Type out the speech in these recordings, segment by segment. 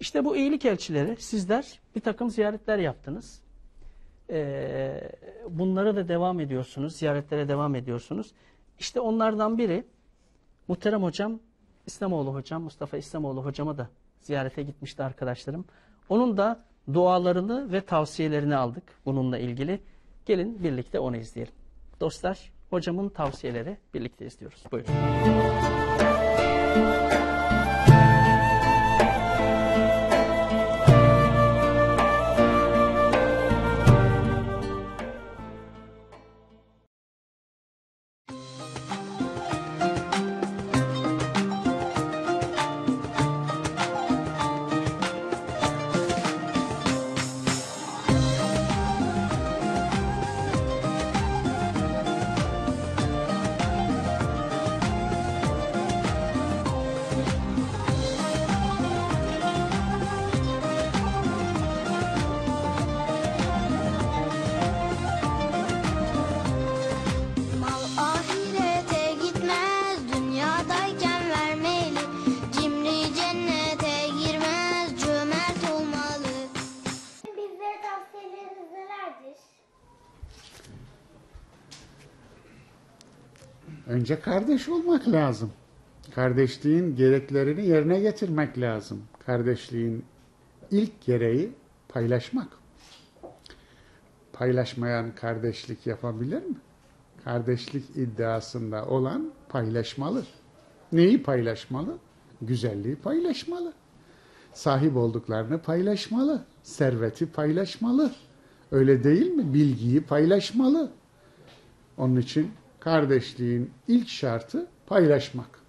İşte bu iyilik elçileri sizler bir takım ziyaretler yaptınız. Ee, bunlara da devam ediyorsunuz, ziyaretlere devam ediyorsunuz. İşte onlardan biri muhterem hocam İslamoğlu hocam, Mustafa İslamoğlu hocama da ziyarete gitmişti arkadaşlarım. Onun da dualarını ve tavsiyelerini aldık bununla ilgili. Gelin birlikte onu izleyelim. Dostlar, hocamın tavsiyeleri birlikte izliyoruz. Buyurun. Önce kardeş olmak lazım. Kardeşliğin gereklerini yerine getirmek lazım. Kardeşliğin ilk gereği paylaşmak. Paylaşmayan kardeşlik yapabilir mi? Kardeşlik iddiasında olan paylaşmalı. Neyi paylaşmalı? Güzelliği paylaşmalı. Sahip olduklarını paylaşmalı. Serveti paylaşmalı. Öyle değil mi? Bilgiyi paylaşmalı. Onun için kardeşliğin ilk şartı paylaşmak.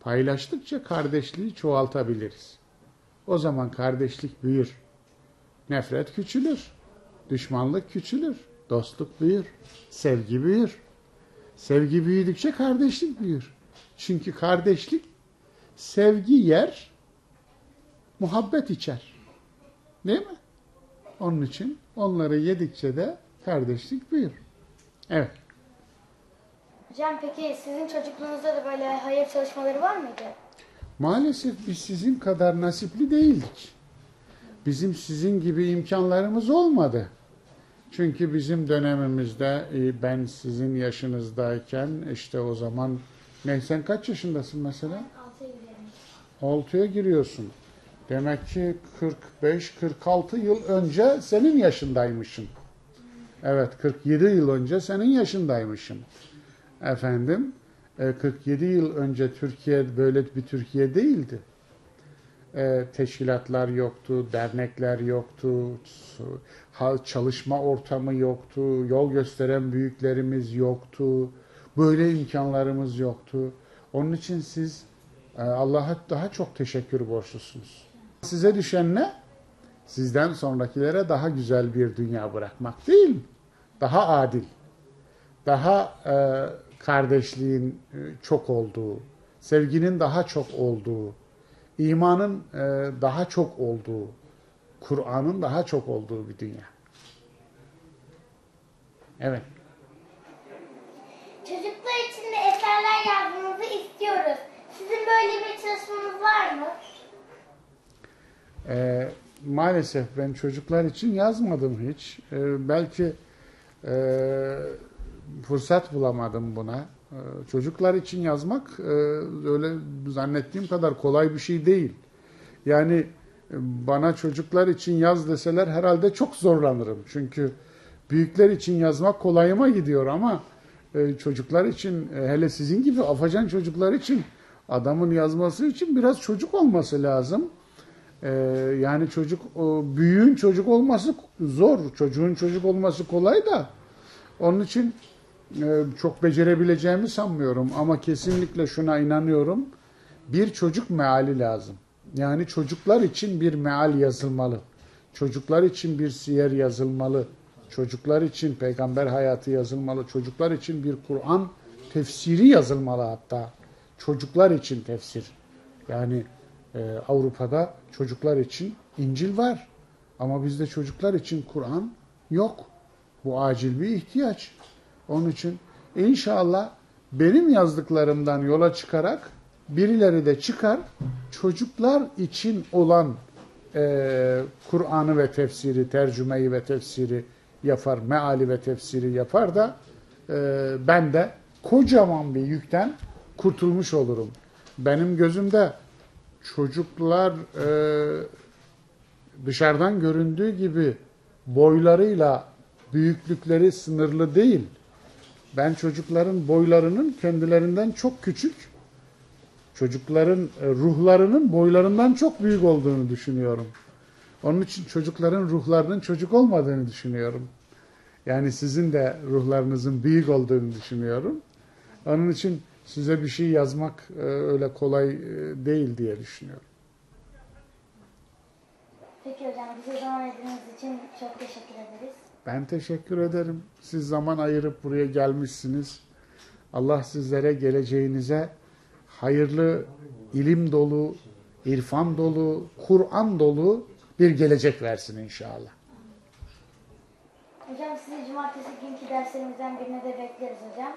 Paylaştıkça kardeşliği çoğaltabiliriz. O zaman kardeşlik büyür. Nefret küçülür. Düşmanlık küçülür. Dostluk büyür. Sevgi büyür. Sevgi büyüdükçe kardeşlik büyür. Çünkü kardeşlik sevgi yer, muhabbet içer. Değil mi? Onun için onları yedikçe de kardeşlik büyür. Evet. Hocam peki sizin çocukluğunuzda da böyle hayır çalışmaları var mıydı? Maalesef biz sizin kadar nasipli değildik. Bizim sizin gibi imkanlarımız olmadı. Çünkü bizim dönemimizde e, ben sizin yaşınızdayken işte o zaman ne sen kaç yaşındasın mesela? 6'ya gidelim. 6'ya giriyorsun. Demek ki 45-46 yıl önce senin yaşındaymışım. Evet 47 yıl önce senin yaşındaymışım. Efendim e, 47 yıl önce Türkiye böyle bir Türkiye değildi. E, Teşkilatlar yoktu, dernekler yoktu, çalışma ortamı yoktu, yol gösteren büyüklerimiz yoktu, böyle imkanlarımız yoktu. Onun için siz e, Allah'a daha çok teşekkür borçlusunuz. Size düşen ne? Sizden sonrakilere daha güzel bir dünya bırakmak değil mi? Daha adil, daha e, kardeşliğin e, çok olduğu, sevginin daha çok olduğu, imanın e, daha çok olduğu, Kur'an'ın daha çok olduğu bir dünya. Evet. Çocuklar için de eserler yazmanızı istiyoruz. Sizin böyle bir çalışmanız var mı? Ee, maalesef ben çocuklar için yazmadım hiç. Ee, belki e, fırsat bulamadım buna. Ee, çocuklar için yazmak e, öyle zannettiğim kadar kolay bir şey değil. Yani e, bana çocuklar için yaz deseler herhalde çok zorlanırım. Çünkü büyükler için yazmak kolayıma gidiyor ama e, çocuklar için hele sizin gibi afacan çocuklar için adamın yazması için biraz çocuk olması lazım. Yani çocuk büyüğün çocuk olması zor. Çocuğun çocuk olması kolay da. Onun için çok becerebileceğimi sanmıyorum ama kesinlikle şuna inanıyorum. Bir çocuk meali lazım. Yani çocuklar için bir meal yazılmalı. Çocuklar için bir siyer yazılmalı. Çocuklar için peygamber hayatı yazılmalı. Çocuklar için bir Kur'an tefsiri yazılmalı hatta. Çocuklar için tefsir. Yani ee, Avrupa'da çocuklar için İncil var. Ama bizde çocuklar için Kur'an yok. Bu acil bir ihtiyaç. Onun için inşallah benim yazdıklarımdan yola çıkarak birileri de çıkar çocuklar için olan e, Kur'an'ı ve tefsiri, tercümeyi ve tefsiri yapar, meali ve tefsiri yapar da e, ben de kocaman bir yükten kurtulmuş olurum. Benim gözümde çocuklar e, dışarıdan göründüğü gibi boylarıyla büyüklükleri sınırlı değil. Ben çocukların boylarının kendilerinden çok küçük, çocukların e, ruhlarının boylarından çok büyük olduğunu düşünüyorum. Onun için çocukların ruhlarının çocuk olmadığını düşünüyorum. Yani sizin de ruhlarınızın büyük olduğunu düşünüyorum. Onun için size bir şey yazmak e, öyle kolay e, değil diye düşünüyorum. Peki hocam bize zaman ayırdığınız için çok teşekkür ederiz. Ben teşekkür ederim. Siz zaman ayırıp buraya gelmişsiniz. Allah sizlere geleceğinize hayırlı, ilim dolu, irfan dolu, Kur'an dolu bir gelecek versin inşallah. Hocam sizi cumartesi günkü derslerimizden birine de bekleriz hocam.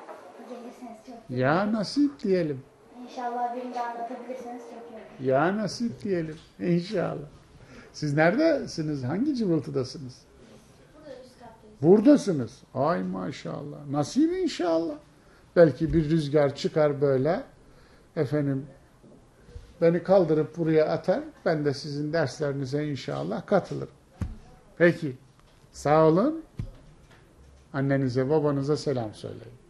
Gelirseniz çok iyi. Ya nasip diyelim. İnşallah birini de anlatabilirseniz çok iyi. Ya nasip diyelim. İnşallah. Siz neredesiniz? Hangi cıvıltıdasınız? Buradasınız. Ay maşallah. Nasip inşallah. Belki bir rüzgar çıkar böyle. Efendim beni kaldırıp buraya atar. Ben de sizin derslerinize inşallah katılırım. Peki. Sağ olun. Annenize babanıza selam söyleyin.